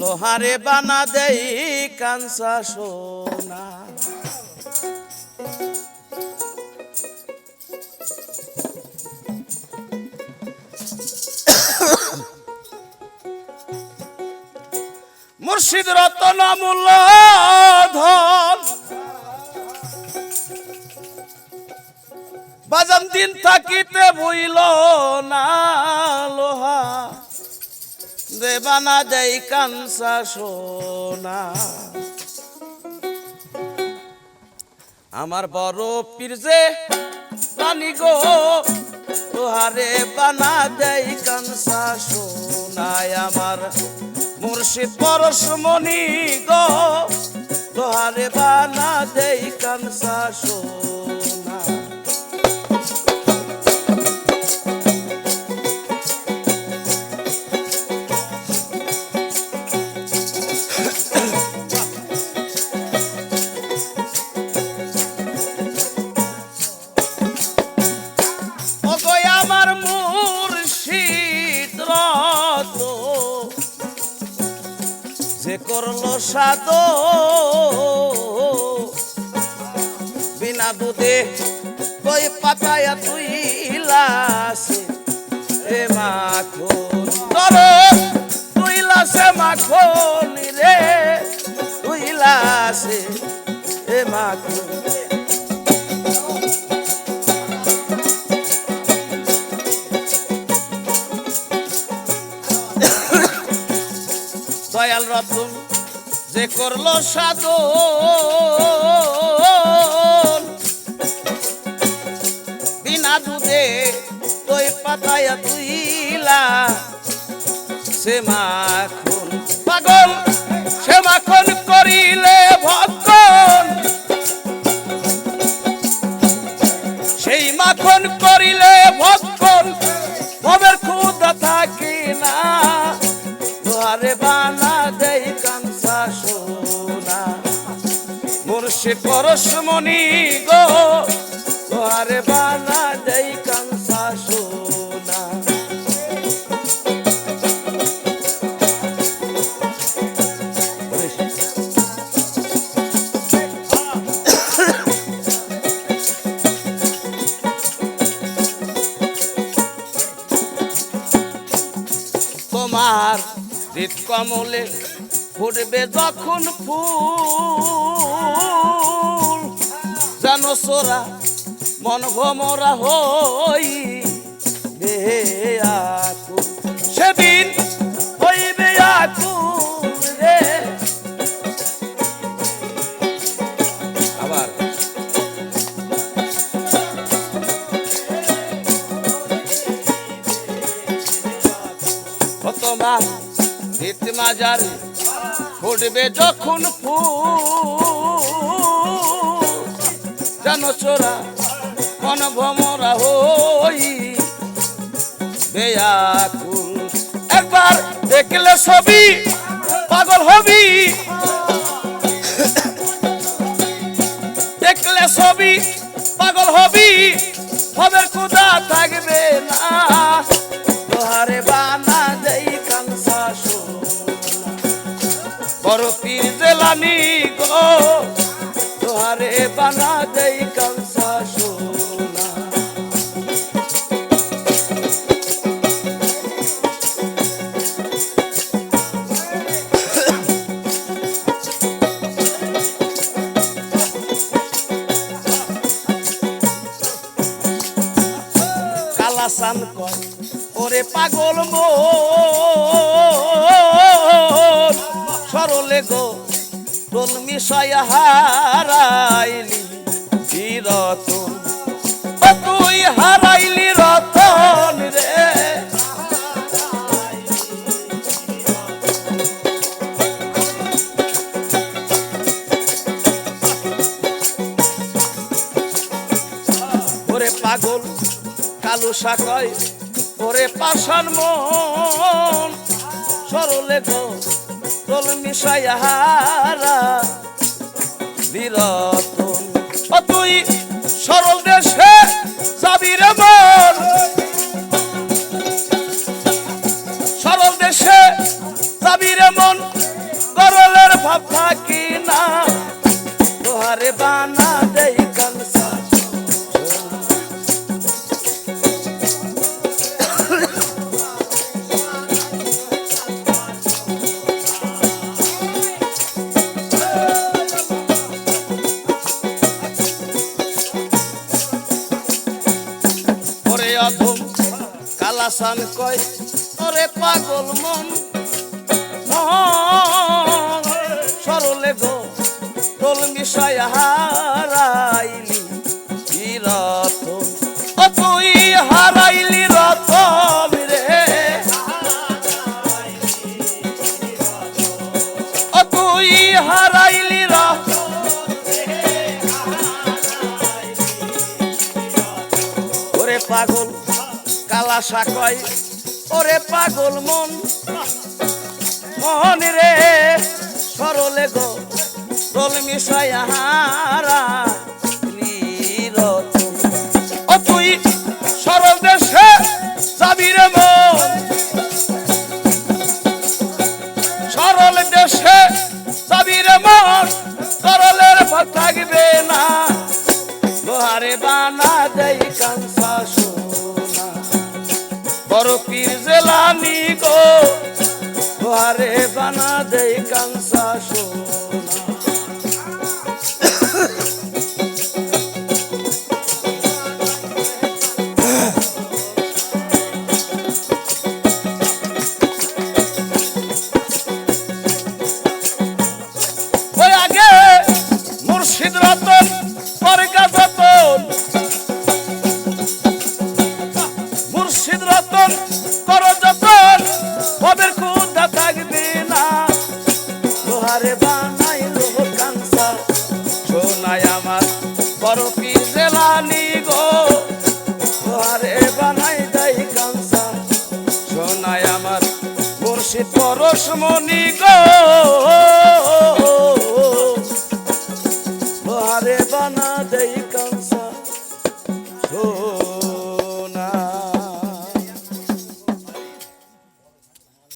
লোহারে বানা দেই কাঞ্চা সোনা। মুর্শিদ রতন মূল্য ধন বাজান দিন থাকিতে বইল না লোহা। দেবানা দেই কাঞ্চা সোনা। আমার বড় পীর যে রানী গো, তোহারে বানা দেই কাঞ্চা সোনায় আমার মুর্শিদ পরশমণি গো, তোহারে বানা দেই কাঞ্চা সোনা। সাদ বিনা দুধে কই পাতায়া তুই লাসে? এ মাখন। ধরো তুই লাসে মাখন রে, তুই লাসে এ মাখন। দয়াল রতন যে করল সাধন বিনা দুধে তুই পাতায়া তুইলা। সে মাখন পাগল, সে মাখন করিলে ভক্ষণ। সেই মাখন করিলে মুর্শিদ পরশমণি গো। তোয়ারে বানা দেই কাঞ্চা সোনা। তোমার হৃদ কমলে ফুটবে যখন ফুল। সোরা মন ভমরা হই বে আকুল। সেদিন হইবে আকুল রে। আবার। তোমার শীত মাজার ফুটবে যখন ফুল। জানো চোরা মন ভমরা হই। বেয়াকুল একবার দেখলে ছবি, পাগল হবি। দেখলে ছবি, পাগল হবি হবে কুদা থাকবে না। তোহারে বানা দেই কাংসা বড় জেলানি গো। বানা দেই কাংসা সোনা। কালাসান কর ওরে পাগল মোর সরলে গো তোল মিশায়া হারাইলি রতন তুই হারাইলি রতন রে। ওরে পাগল, কালু সাকয় ওরে পাশান মন, সরলে গো। হারা বিরতন ও তুই সরল দেশে কালাসান কয়, ওরে পাগল মন সরলে গো, দোল মিশাই হারাইলি ই রতন ও তুই হারাইলি রতন রে, ও তুই হারাইলি ওরে পাগল কালাসা কয় ওরে পাগল মন। মন রে সরলে গো দোল মিশাই হারা গো। লোহারে বানা দেই কাঞ্চা সোনা। আগে মুর্শিদ রতন লোহারে বানাই লোহ কাঞ্চা আমার বড় পীর জেলানি গো। লোহারে বানাই দেই কাঞ্চা সোনাই আমার মুর্শিদ পরশমণি গো। লোহারে বানা দেই কাঞ্চা